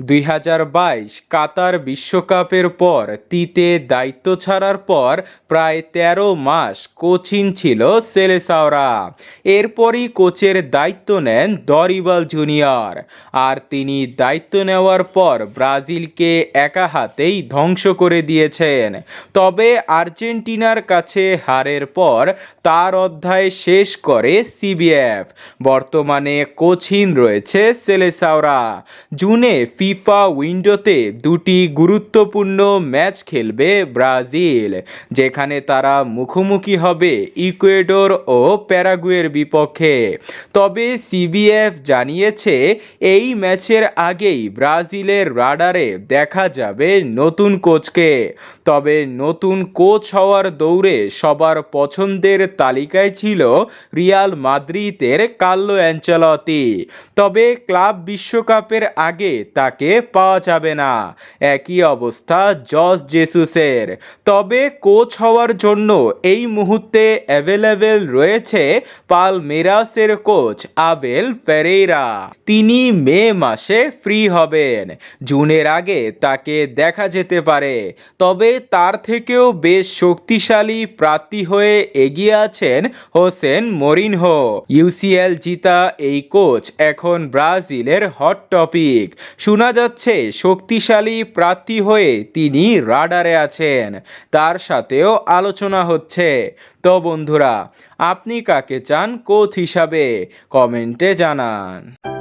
দুই হাজার বাইশ কাতার বিশ্বকাপের পর তিতে দায়িত্ব ছাড়ার পর প্রায় তেরো মাস কোচিং ছিল সেলেসাওরা। এরপরই কোচের দায়িত্ব নেন দরিবাল জুনিয়র। আর তিনি দায়িত্ব নেওয়ার পর ব্রাজিলকে একা হাতেই ধ্বংস করে দিয়েছেন। তবে আর্জেন্টিনার কাছে হারের পর তার অধ্যায় শেষ করে সিবিএফ। বর্তমানে কোচিন রয়েছে সেলেসাওরা। জুনে ফিফা উইন্ডোতে দুটি গুরুত্বপূর্ণ ম্যাচ খেলবে ব্রাজিল, যেখানে তারা মুখোমুখি হবে ইকুয়েডর ও প্যারাগুয়ের বিপক্ষে। তবে সিবিএফ জানিয়েছে, এই ম্যাচের আগেই ব্রাজিলের রাডারে দেখা যাবে নতুন কোচকে। তবে নতুন কোচ হওয়ার দৌড়ে সবার পছন্দের তালিকায় ছিল রিয়াল মাদ্রিদের কাল্লো অ্যাঞ্চলতি তবে ক্লাব বিশ্বকাপের আগে তাকে পাওয়া যাবে না। একই অবস্থা জস জেসুসের। তবে কোচ হওয়ার জন্য এই মুহূর্তে অ্যাভেলেবেল রয়েছে পালমেরাসের কোচ আবেল ফেরেইরা। তিনি মে মাসে ফ্রি হবেন। জুনের আগে তাকে দেখা যেতে পারে। তবে তার থেকেও বেশ শক্তিশালী প্রার্থী হয়ে এগিয়ে আছেন হোসেন মরিনহো। ইউসিএল জিতা এই কোচ এখন ব্রাজিলের হট টপিক। শোনা যাচ্ছে, শক্তিশালী প্রার্থী হয়ে তিনি রাডারে আছেন। তার সাথেও আলোচনা হচ্ছে। তো বন্ধুরা, আপনি কাকে চান কোচ হিসাবে? কমেন্টে জানান।